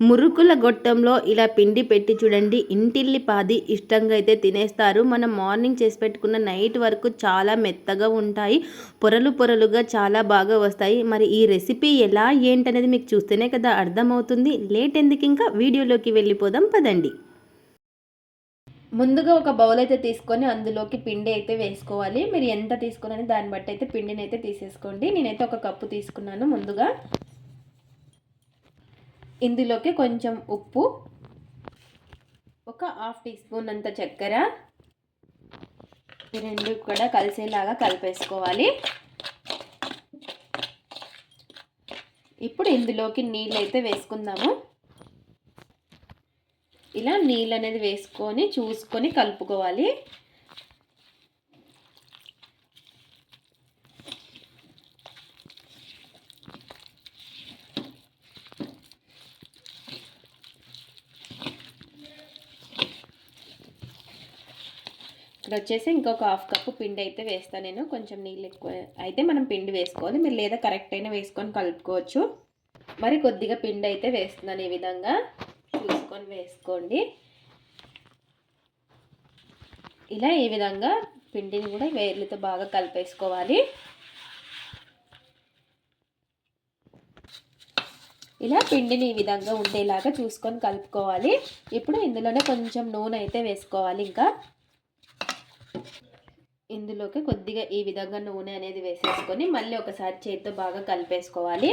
మురుకుల గొట్టంలో ఇలా పిండి పెట్టి చూడండి. ఇంటిల్లి పాది ఇష్టంగా అయితే తినేస్తారు. మనం మార్నింగ్ చేసి పెట్టుకున్న నైట్ వరకు చాలా మెత్తగా ఉంటాయి. పొరలు పొరలుగా చాలా బాగా వస్తాయి. మరి ఈ రెసిపీ ఎలా ఏంటనేది మీకు చూస్తేనే కదా అర్థమవుతుంది. లేట్ ఎందుకు ఇంకా? వీడియోలోకి వెళ్ళిపోదాం పదండి. ముందుగా ఒక బౌల్ అయితే తీసుకొని అందులోకి పిండి అయితే వేసుకోవాలి. మీరు ఎంత తీసుకున్నారో దాన్ని బట్టి అయితే పిండిని అయితే తీసేసుకోండి. నేనైతే ఒక కప్పు తీసుకున్నాను ముందుగా. ఇందులోకి కొంచెం ఉప్పు ఒక హాఫ్ టీ స్పూన్ అంత చక్కెర. ఈ రెండు కూడా కలిసేలాగా కలిపేసుకోవాలి. ఇప్పుడు ఇందులోకి నీళ్ళు అయితే వేసుకుందాము. ఇలా నీళ్ళు అనేది వేసుకొని చూసుకొని కలుపుకోవాలి. ఇక్కడ వచ్చేసి ఇంకొక హాఫ్ కప్పు పిండి అయితే వేస్తాను నేను. కొంచెం నీళ్ళు ఎక్కువ అయితే మనం పిండి వేసుకోవాలి. మీరు లేదా కరెక్ట్ అయినా వేసుకొని కలుపుకోవచ్చు. మరి కొద్దిగా పిండి అయితే వేస్తున్నాను ఈ విధంగా. చూసుకొని వేసుకోండి. ఇలా ఈ విధంగా పిండిని కూడా వేర్లతో బాగా కలిపేసుకోవాలి. ఇలా పిండిని ఈ విధంగా ఉండేలాగా చూసుకొని కలుపుకోవాలి. ఇప్పుడు ఇందులోనే కొంచెం నూనె అయితే వేసుకోవాలి ఇంకా. ఇందులోకి కొద్దిగా ఈ విధంగా నూనె అనేది వేసేసుకొని మళ్ళీ ఒకసారి చేతితో బాగా కలిపేసుకోవాలి.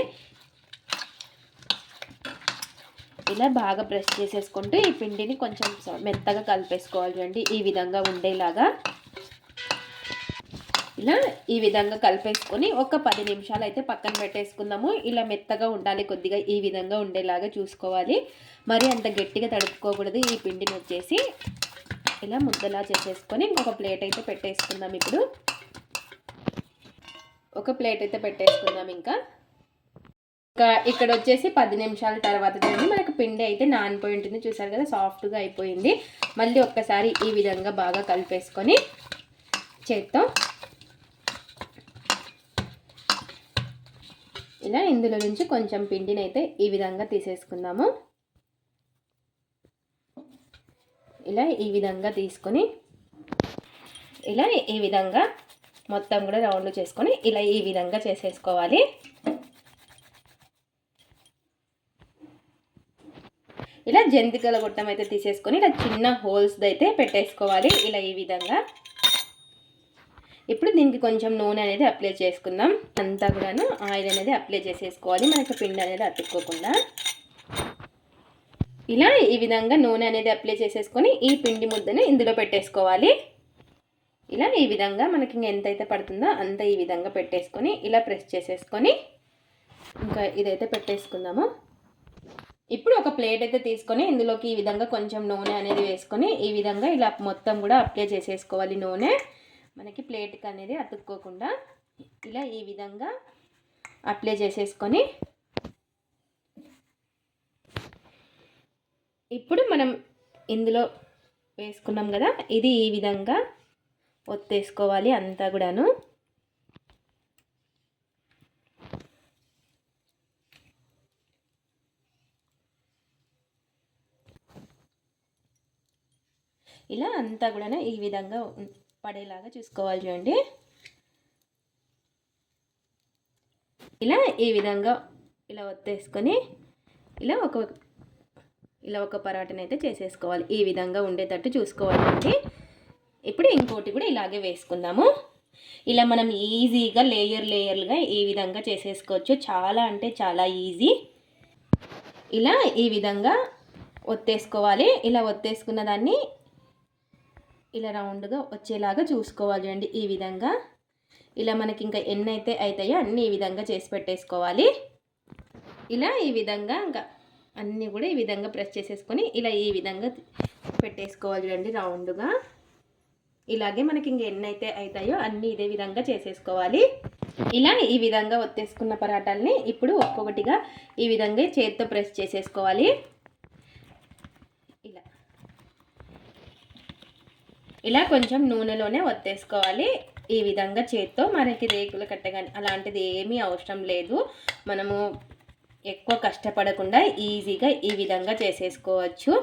ఇలా బాగా ప్రెస్ చేసేసుకుంటూ ఈ పిండిని కొంచెం మెత్తగా కలిపేసుకోవాలి చూడండి ఈ విధంగా ఉండేలాగా. ఇలా ఈ విధంగా కలిపేసుకొని ఒక పది నిమిషాలు అయితే పక్కన పెట్టేసుకుందాము. ఇలా మెత్తగా ఉండాలి కొద్దిగా ఈ విధంగా ఉండేలాగా చూసుకోవాలి. మరి అంత గట్టిగా తడుపుకోకూడదు ఈ పిండిని వచ్చేసి. ఇలా ముద్దలా చేసేసుకొని ఇంకొక ప్లేట్ అయితే పెట్టేసుకుందాం ఇప్పుడు. ఒక ప్లేట్ అయితే పెట్టేసుకుందాం ఇంకా. ఇంకా ఇక్కడ వచ్చేసి పది నిమిషాల తర్వాత చూడండి మనకు పిండి అయితే నానిపోయి ఉంటుంది చూసారు కదా సాఫ్ట్గా అయిపోయింది. మళ్ళీ ఒక్కసారి ఈ విధంగా బాగా కలిపేసుకొని చేత్తో ఇలా ఇందులో నుంచి కొంచెం పిండిని అయితే ఈ విధంగా తీసేసుకుందాము. ఇలా ఈ విధంగా తీసుకొని ఇలా ఈ విధంగా మొత్తం కూడా రౌండ్ చేసుకొని ఇలా ఈ విధంగా చేసేసుకోవాలి. ఇలా జంతికల గొట్టం అయితే తీసేసుకొని ఇలా చిన్న హోల్స్ అయితే పెట్టేసుకోవాలి ఇలా ఈ విధంగా. ఇప్పుడు దీనికి కొంచెం నూనె అనేది అప్లై చేసుకుందాం. అంతా కూడాను ఆయిల్ అనేది అప్లై చేసేసుకోవాలి. మనకి పిండి అనేది అతుక్కోకుండా. ఇలా ఈ విధంగా నూనె అనేది అప్లై చేసేసుకొని ఈ పిండి ముద్దని ఇందులో పెట్టేసుకోవాలి. ఇలా ఈ విధంగా మనకి ఇంకా ఎంతైతే పడుతుందో అంత ఈ విధంగా పెట్టేసుకొని ఇలా ప్రెస్ చేసేసుకొని ఇంకా ఇదైతే పెట్టేసుకుందాము. ఇప్పుడు ఒక ప్లేట్ అయితే తీసుకొని ఇందులోకి ఈ విధంగా కొంచెం నూనె అనేది వేసుకొని ఈ విధంగా ఇలా మొత్తం కూడా అప్లై చేసేసుకోవాలి నూనె. మనకి ప్లేట్కి అనేది అతుక్కోకుండా ఇలా ఈ విధంగా అప్లై చేసేసుకొని ఇప్పుడు మనం ఇందులో వేసుకున్నాం కదా ఇది ఈ విధంగా ఒత్తేసుకోవాలి అంతా కూడాను. ఇలా అంతా కూడా ఈ విధంగా పడేలాగా చూసుకోవాలి చూడండి. ఇలా ఈ విధంగా ఇలా ఒత్తేసుకొని ఇలా ఒక ఇలా ఒక పరాటని అయితే చేసేసుకోవాలి. ఈ విధంగా ఉండేటట్టు చూసుకోవాలండి. ఇప్పుడు ఇంకోటి కూడా ఇలాగే వేసుకుందాము. ఇలా మనం ఈజీగా లేయర్ లేయర్లుగా ఈ విధంగా చేసేసుకోవచ్చు. చాలా అంటే చాలా ఈజీ. ఇలా ఈ విధంగా ఒత్తేసుకోవాలి. ఇలా ఒత్తేసుకున్న దాన్ని ఇలా రౌండ్గా వచ్చేలాగా చూసుకోవాలి అండి ఈ విధంగా. ఇలా మనకి ఇంకా ఎన్ని అయితే అవుతాయో అన్నీ ఈ విధంగా చేసి పెట్టేసుకోవాలి. ఇలా ఈ విధంగా ఇంకా అన్నీ కూడా ఈ విధంగా ప్రెస్ చేసేసుకొని ఇలా ఈ విధంగా పెట్టేసుకోవాలి చూడండి రౌండ్గా. ఇలాగే మనకి ఇంక ఎన్ని అయితే అవుతాయో అన్నీ ఇదే విధంగా చేసేసుకోవాలి. ఇలా ఈ విధంగా ఒత్తేసుకున్న పరాటాలని ఇప్పుడు ఒక్కొక్కటిగా ఈ విధంగా చేతితో ప్రెస్ చేసేసుకోవాలి. ఇలా. ఇలా కొంచెం నూనెలోనే ఒత్తేసుకోవాలి. ఈ విధంగా చేత్తో మనకి రేకులు కట్టగాని అలాంటిది ఏమీ అవసరం లేదు. మనము ఎక్కువ కష్టపడకుండా ఈజీగా ఈ విధంగా చేసేసుకోవచ్చు.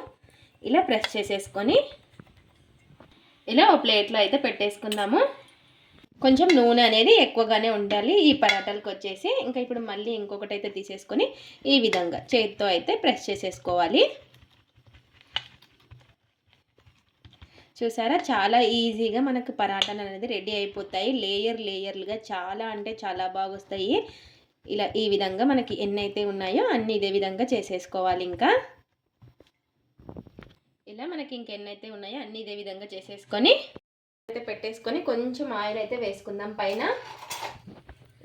ఇలా ప్రెస్ చేసేసుకొని ఇలా ఓ ప్లేట్లో అయితే పెట్టేసుకుందాము. కొంచెం నూనె అనేది ఎక్కువగానే ఉండాలి. ఈ పరాటాలకు వచ్చేసి ఇంకా ఇప్పుడు మళ్ళీ ఇంకొకటి అయితే తీసేసుకొని ఈ విధంగా చేతితో అయితే ప్రెస్ చేసేసుకోవాలి. చూసారా? చాలా ఈజీగా మనకు పరాటాలు అనేది రెడీ అయిపోతాయి. లేయర్ లేయర్లుగా చాలా అంటే చాలా బాగా వస్తాయి ఇలా ఈ విధంగా మనకి ఎన్ని అయితే ఉన్నాయో అన్ని ఇదే విధంగా చేసేసుకోవాలి ఇంకా. ఇలా మనకి ఇంకెన్నైతే అయితే ఉన్నాయో అన్ని ఇదే విధంగా చేసేసుకొని అయితే పెట్టేసుకొని కొంచెం ఆయిల్ అయితే వేసుకుందాం పైన.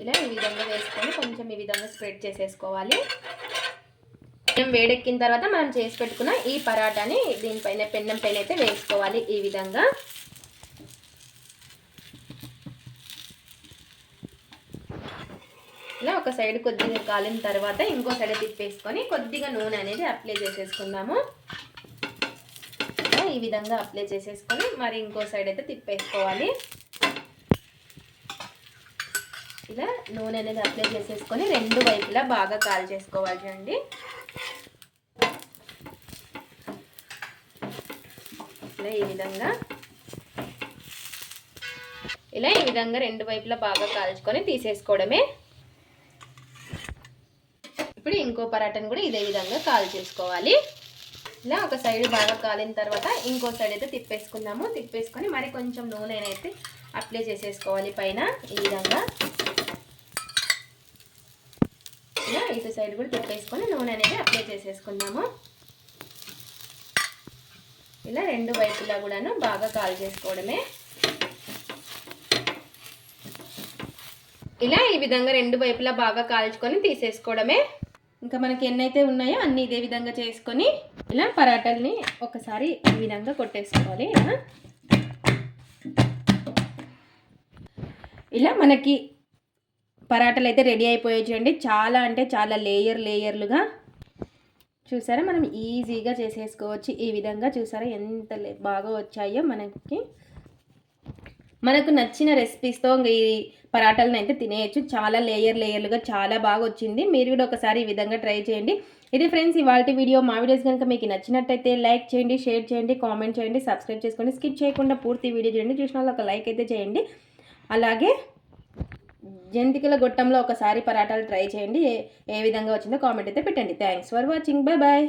ఇలా ఈ విధంగా వేసుకొని కొంచెం ఈ విధంగా స్ప్రెడ్ చేసేసుకోవాలి. మనం వేడెక్కిన తర్వాత మనం చేసి పెట్టుకున్న ఈ పరాటాని దీనిపైన పెన్నం పైన అయితే వేసుకోవాలి ఈ విధంగా. ఇలా ఒక సైడ్ కొద్దిగా కాలిన తర్వాత ఇంకో సైడ్ తిప్పేసుకొని కొద్దిగా నూనె అనేది అప్లై చేసేసుకుందాము. ఇలా ఈ విధంగా అప్లై చేసేసుకొని మరి ఇంకో సైడ్ అయితే తిప్పేసుకోవాలి. ఇలా నూనె అనేది అప్లై చేసేసుకొని రెండు వైపులా బాగా కాల్ చేసుకోవాలి చూడండి. ఇలా ఈ విధంగా. ఇలా ఈ విధంగా రెండు వైపులా బాగా కాల్చుకొని తీసేసుకోవడమే. ఇంకో పరాటను కూడా ఇదే విధంగా కాల్ చేసుకోవాలి. ఇలా ఒక సైడ్ బాగా కాలిన తర్వాత ఇంకో సైడ్ అయితే తిప్పేసుకుందాము. తిప్పేసుకొని మరి కొంచెం నూనె అయితే అప్లై చేసేసుకోవాలి పైన ఈ విధంగా. ఇలా ఇటు సైడ్ కూడా తిప్పేసుకొని నూనె అనేది అప్లై చేసేసుకుందాము. ఇలా రెండు వైపులా కూడాను బాగా కాల్ చేసుకోవడమే. ఇలా ఈ విధంగా రెండు వైపులా బాగా కాల్చుకొని తీసేసుకోవడమే. ఇంకా మనకి ఎన్నైతే ఉన్నాయో అన్ని ఇదే విధంగా చేసుకొని ఇలా పరాటల్ని ఒకసారి ఈ విధంగా కొట్టేసుకోవాలి ఇలా ఇలా మనకి పరాటాలు అయితే రెడీ అయిపోయాయి చూడండి. చాలా అంటే చాలా లేయర్ లేయర్లుగా చూసారా? మనం ఈజీగా చేసేసుకోవచ్చు. ఈ విధంగా చూసారా? ఎంత బాగా వచ్చాయో మనకి. మనకు నచ్చిన రెసిపీస్తో ఈ పరాటాలను అయితే తినేయచ్చు. చాలా లేయర్ లేయర్లుగా చాలా బాగా వచ్చింది మీరు కూడా ఒకసారి ఈ విధంగా ట్రై చేయండి. ఇది ఫ్రెండ్స్ ఇవాళ వీడియో. మా వీడియోస్ కనుక మీకు నచ్చినట్టయితే లైక్ చేయండి షేర్ చేయండి కామెంట్ చేయండి సబ్స్క్రైబ్ చేసుకోండి. స్కిప్ చేయకుండా పూర్తి వీడియో చేయండి చూసిన వాళ్ళు ఒక లైక్ అయితే చేయండి. అలాగే జంతికల గొట్టంలో ఒకసారి పరాటాలు ట్రై చేయండి. ఏ ఏ విధంగా వచ్చిందో కామెంట్ అయితే పెట్టండి. Thanks for watching. Bye bye